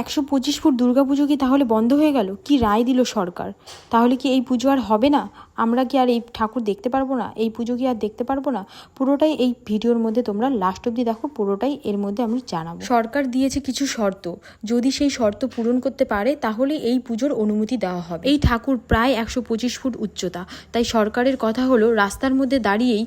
একশো পঁচিশ ফুট দুর্গা পুজো কি তাহলে বন্ধ হয়ে গেল? কি রায় দিল সরকার? তাহলে কি এই পুজো আর হবে না? আমরা কি আর এই ঠাকুর দেখতে পারব না? এই পুজো কি আর দেখতে পারব না? পুরোটাই এই ভিডিওর মধ্যে তোমরা লাস্ট অবধি দেখো, পুরোটাই এর মধ্যে আমি জানাব। সরকার দিয়েছে কিছু শর্ত। যদি সেই শর্ত পূরণ করতে পারে, তাহলে এই পুজোর অনুমতি দেওয়া হবে। এই ঠাকুর প্রায় একশো পঁচিশ ফুট উচ্চতা। তাই সরকারের কথা হলো, রাস্তার মধ্যে দাঁড়িয়েই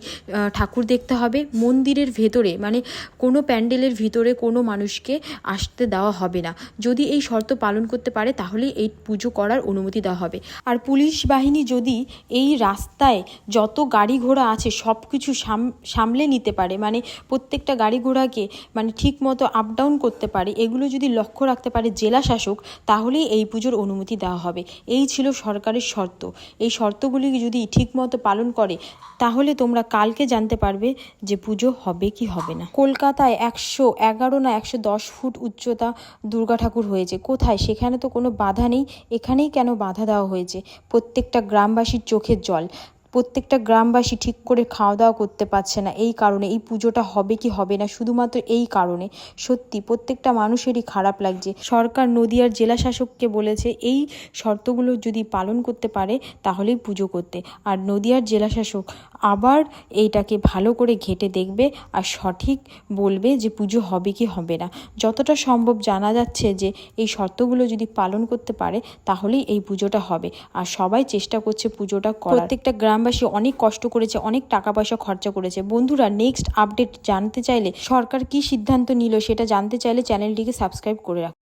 ঠাকুর দেখতে হবে। মন্দিরের ভেতরে মানে কোনো প্যান্ডেলের ভিতরে কোনো মানুষকে আসতে দেওয়া হবে না। যদি এই শর্ত পালন করতে পারে, তাহলে এই পুজো করার অনুমতি দেওয়া হবে। আর পুলিশ বাহিনী যদি এই রাস্তায় যত গাড়ি ঘোড়া আছে সব কিছু সাম, সামলে নিতে পারে। মানে প্রত্যেকটা গাড়ি ঘোড়াকে মানে ঠিক মতো আপ ডাউন করতে পারে। এগুলো যদি লক্ষ্য রাখতে পারে জেলা শাসক, তাহলেই এই পুজোর অনুমতি দেওয়া হবে। এই ছিল সরকারের শর্ত। এই শর্তগুলি যদি ঠিকমতো পালন করে, তাহলে তোমরা কালকে জানতে পারবে যে পুজো হবে কি হবে না। কলকাতায় একশো এগারো না একশো দশ ফুট উচ্চতা দুর্গা ঠাকুর হয়েছে। কোথায়? সেখানে তো কোনো বাধা নেই। এখানেই কেন বাধা দেওয়া হয়েছে? প্রত্যেকটা গ্রামবাসীর চোখের জল। প্রত্যেকটা গ্রামবাসী ঠিক করে খাওয়া দাওয়া করতে পারছে না। এই কারণে এই পুজোটা হবে কি হবে না, শুধুমাত্র এই কারণে। সত্যি, প্রত্যেকটা মানুষেরই খারাপ লাগছে। সরকার নদিয়ার জেলা শাসককে বলেছে, এই শর্তগুলো যদি পালন করতে পারে, তাহলেই পুজো করতে। আর নদিয়ার জেলা শাসক আবার এইটাকে ভালো করে ঘেটে দেখবে আর সঠিক বলবে যে পুজো হবে কি হবে না। যতটা সম্ভব জানা যাচ্ছে যে এই শর্তগুলো যদি পালন করতে পারে, তাহলেই এই পুজোটা হবে। আর সবাই চেষ্টা করছে পুজোটা প্রত্যেকটা গ্রামবাসী অনেক কষ্ট করেছে, অনেক টাকা পয়সা খরচা করেছে। বন্ধুরা নেক্সট আপডেট জানতে চাইলে সরকার কি সিদ্ধান্ত নিল সেটা জানতে চাইলে চ্যানেলটিকে সাবস্ক্রাইব করে রাখ